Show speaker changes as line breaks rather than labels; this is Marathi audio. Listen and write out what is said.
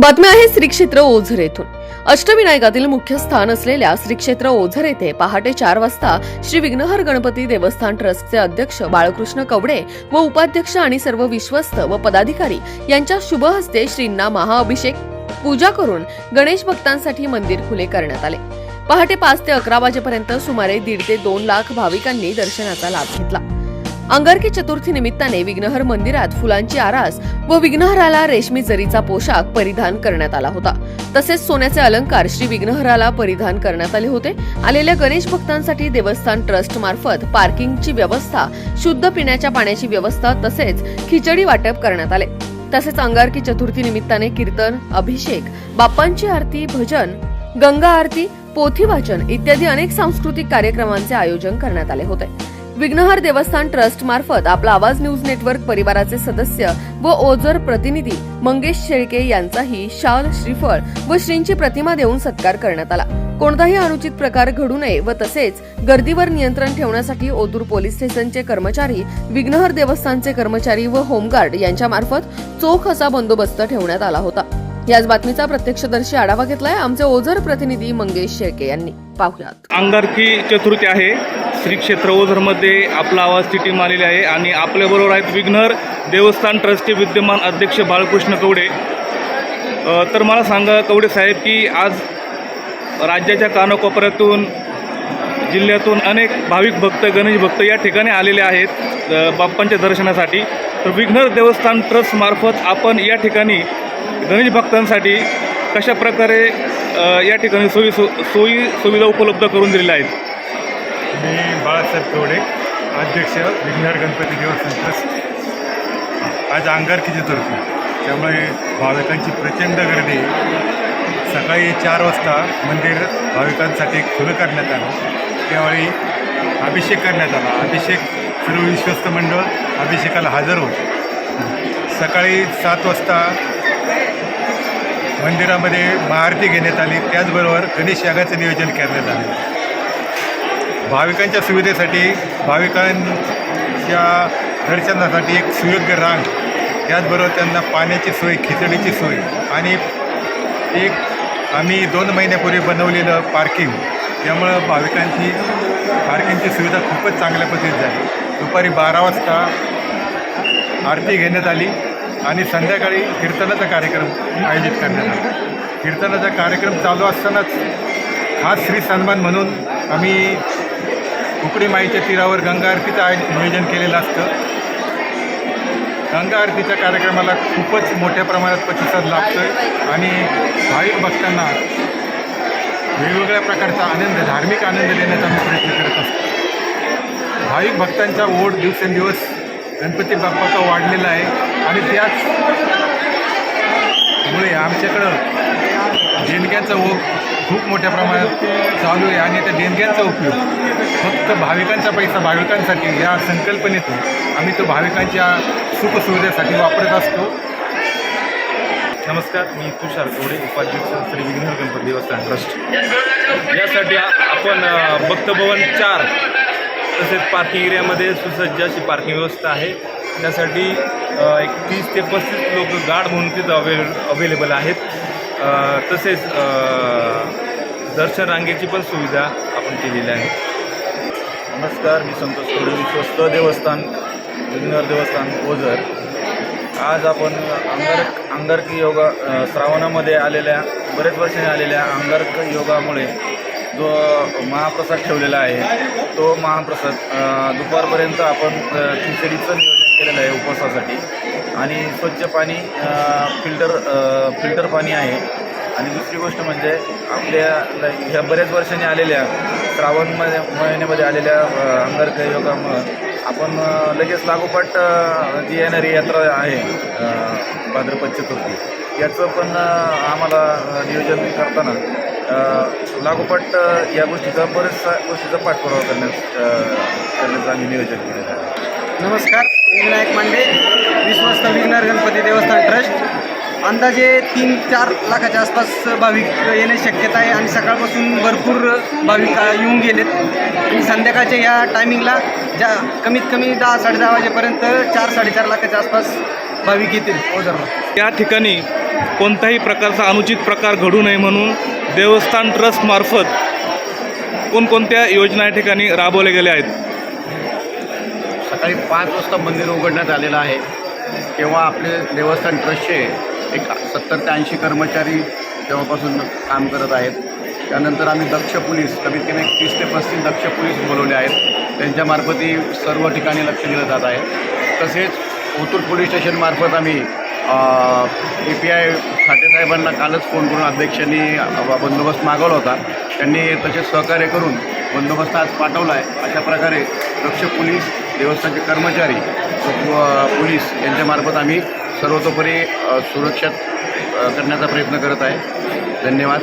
बातम्या आहे श्री क्षेत्र ओझर येथून. अष्टविनायकातील मुख्य स्थान असलेल्या श्री क्षेत्र ओझर येथे पहाटे चार वाजता श्री विघ्नहर गणपती देवस्थान ट्रस्टचे अध्यक्ष बाळकृष्ण कवडे व उपाध्यक्ष आणि सर्व विश्वस्त व पदाधिकारी यांच्या शुभ हस्ते श्रींना महाअभिषेक पूजा करून गणेश भक्तांसाठी मंदिर खुले करण्यात आले. पहाटे पाच ते अकरा वाजेपर्यंत सुमारे दीड ते दोन लाख भाविकांनी दर्शनाचा लाभ घेतला. अंगारकी चतुर्थी निमित्ताने विघ्नहर मंदिरात फुलांची आरास व विघ्नहराला रेशमी जरीचा पोशाख परिधान करण्यात आला होता. तसेच सोन्याचे अलंकार श्री विघ्नहराला परिधान करण्यात आले होते. आलेल्या गणेश भक्तांसाठी देवस्थान ट्रस्ट मार्फत पार्किंगची व्यवस्था शुद्ध पिण्याच्या पाण्याची व्यवस्था तसेच खिचडी वाटप करण्यात आले. तसेच अंगारकी चतुर्थी निमित्ताने कीर्तन अभिषेक बाप्पांची आरती भजन गंगा आरती पोथी वाचन इत्यादी अनेक सांस्कृतिक कार्यक्रमांचे आयोजन करण्यात आले होते. विघ्नहर देवस्थान ट्रस्ट मार्फत आपला आवाज न्यूज नेटवर्क परिवाराचे सदस्य व ओझर प्रतिनिधी मंगेश शेळके यांचाही शाल श्रीफळ व श्रींची प्रतिमा देऊन सत्कार करण्यात आला. कोणताही अनुचित प्रकार घडू नये व तसेच गर्दीवर नियंत्रण ठेवण्यासाठी ओतूर पोलीस स्टेशनचे कर्मचारी विघ्नहर देवस्थानचे कर्मचारी व होमगार्ड यांच्या मार्फत चोख असा बंदोबस्त ठेवण्यात आला होता. याच बातमीचा प्रत्यक्षदर्शी आढावा घेतलाय आमचे ओझर प्रतिनिधी मंगेश शेळके यांनी. पाहुयात.
अंगारकी चतुर्थी आहे. श्री क्षेत्र ओझरमध्ये आपला आवाजची टीम आलेली आहे आणि आपल्याबरोबर आहेत विघ्नर देवस्थान ट्रस्टचे विद्यमान अध्यक्ष बाळकृष्ण कवडे. तर मला सांगा कवडे साहेब की आज राज्याच्या कानाकोपऱ्यातून जिल्ह्यातून अनेक भाविक भक्त गणेश भक्त या ठिकाणी आलेले आहेत बाप्पांच्या दर्शनासाठी. तर विघ्नर देवस्थान ट्रस्टमार्फत आपण या ठिकाणी गणेश भक्तांसाठी कशा प्रकारे या ठिकाणी सोयी सु सोयी सुविधा उपलब्ध करून दिलेल्या आहेत?
मी बाळासाहेब कवडे अध्यक्ष विघ्नहर गणपती देवस्थान ट्रस्ट. आज अंगारकी चतुर्थी त्यामुळे भाविकांची प्रचंड गर्दी. सकाळी चार वाजता मंदिर भाविकांसाठी खुलं करण्यात आलं. त्यावेळी अभिषेक करण्यात आला. अभिषेक सर्व विश्वस्त मंडळ अभिषेकाला हजर होत. सकाळी सात वाजता मंदिरामध्ये महाआरती घेण्यात आली. त्याचबरोबर गणेश यागाचं नियोजन करण्यात आले. भाविकांच्या सुविधेसाठी भाविकांच्या दर्शनासाठी एक सुयोग्य रांग. त्याचबरोबर त्यांना पाण्याची सोय खिचडीची सोय आणि एक आम्ही दोन महिन्यापूर्वी बनवलेलं पार्किंग त्यामुळं भाविकांची पार्किंगची सुविधा खूपच चांगल्या पद्धतीत झाली. दुपारी बारा वाजता आरती घेण्यात आली आणि संध्याकाळी कीर्तनाचा कार्यक्रम आयोजित करण्यात आला. कीर्तनाचा कार्यक्रम चालू असतानाच हा श्री सन्मान म्हणून आम्ही उकडी माईच्या तीरावर गंगा आरतीचं आय नियोजन केलेलं असतं. गंगा आरतीच्या कार्यक्रमाला खूपच मोठ्या प्रमाणात प्रतिसाद लाभतो आहे आणि भाविक भक्तांना वेगवेगळ्या प्रकारचा आनंद धार्मिक आनंद देण्याचा मी प्रयत्न करत असतो. भाविक भक्तांचा ओढ दिवसेंदिवस गणपती बाप्पाचा वाढलेला आहे आणि त्याच मुळे आमच्याकडं देणग्यांचा ओघ खूप मोठ्या प्रमाणात चालू आहे आणि त्या देणग्यांचा उपयोग. फक्त भाविकांचा पैसा भाविकांसाठी या संकल्पनेतून आम्ही तो भाविकांच्या सुखसुविधेसाठी वापरत असतो.
नमस्कार मी तुषार कवडे उपाध्यक्ष श्री विघ्नर गणपती देवस्थान ट्रस्ट. यासाठी आपण भक्तभवन चार तसेच पार्किंग एरियामध्ये सुसज्ज अशी पार्किंग व्यवस्था आहे. त्यासाठी एक तीस ते पस्तीस लोक गार्ड म्हणून तिथं अवेल अवेलेबल आहेत. तसेच दर्शन रांगेची पण सुविधा आपण केलेली आहे.
नमस्कार मी संतोष कोडे विश्वस्त देवस्थान विघ्नर देवस्थान ओझर. आज आपण अंगारक अंगारकी योगा श्रावणामध्ये आलेल्या बरेच वर्षांनी आलेल्या अंगारक योगामुळे जो महाप्रसाद ठेवलेला आहे तो महाप्रसाद दुपारपर्यंत आपण खिचडीचं नियोजन केलेलं आहे उपवासासाठी. आणि स्वच्छ पाणी फिल्टर फिल्टर पाणी आहे. आणि दुसरी गोष्ट म्हणजे आपल्या ह्या बऱ्याच वर्षांनी आलेल्या श्रावणमध्ये महिन्यामध्ये आलेल्या अ, योगामुळं आपण लगेच लागोपाठ जी येणारी यात्रा आहे भाद्रपद चतुर्थी याचं पण आम्हाला नियोजन करताना लागोपाठ या गोष्टीचा बऱ्याचशा गोष्टीचा पाठपुरावा करण्यास करण्याचं आम्ही नियोजन केलेलं आहे.
नमस्कार विनायक मांडे विश्वस्त विघ्नर गणपती देवस्थान ट्रस्ट. अंदाजे तीन चार लाखाच्या आसपास भाविक येण्याची शक्यता आहे आणि सकाळपासून भरपूर भाविक येऊन गेलेत. आणि संध्याकाळच्या या टायमिंगला ज्या कमीत कमी दहा साडे दहा वाजेपर्यंत चार साडेचार लाखाच्या आसपास भाविक येतील.
या ठिकाणी कोणताही प्रकारचा अनुचित प्रकार घडू नये म्हणून देवस्थान ट्रस्टमार्फत कोणकोणत्या योजना या ठिकाणी राबवल्या गेल्या आहेत?
सकाळी पाच वाजता मंदिर उघडण्यात आलेलं आहे. तेव्हा आपले देवस्थान ट्रस्टचे एक सत्तर ते ऐंशी कर्मचारी तेव्हापासून काम करत आहेत. त्यानंतर आम्ही दक्ष पोलीस कमीत कमी तीस ते पस्तीस दक्ष पोलीस बोलवले आहेत. त्यांच्यामार्फतही सर्व ठिकाणी लक्ष दिलं जात आहे. तसेच ओतूर पोलीस स्टेशनमार्फत आम्ही ए पी आय साठेसाहेबांना कालच फोन करून अध्यक्षांनी बंदोबस्त मागवला होता. त्यांनी तसे सहकार्य करून बंदोबस्त आज पाठवला आहे. अशा प्रकारे दक्ष पोलीस देवस्थानचे कर्मचारी पोलीस यांच्यामार्फत आम्ही सर्वतोपरी सुरक्षा करण्याचा प्रयत्न करत आहे. धन्यवाद.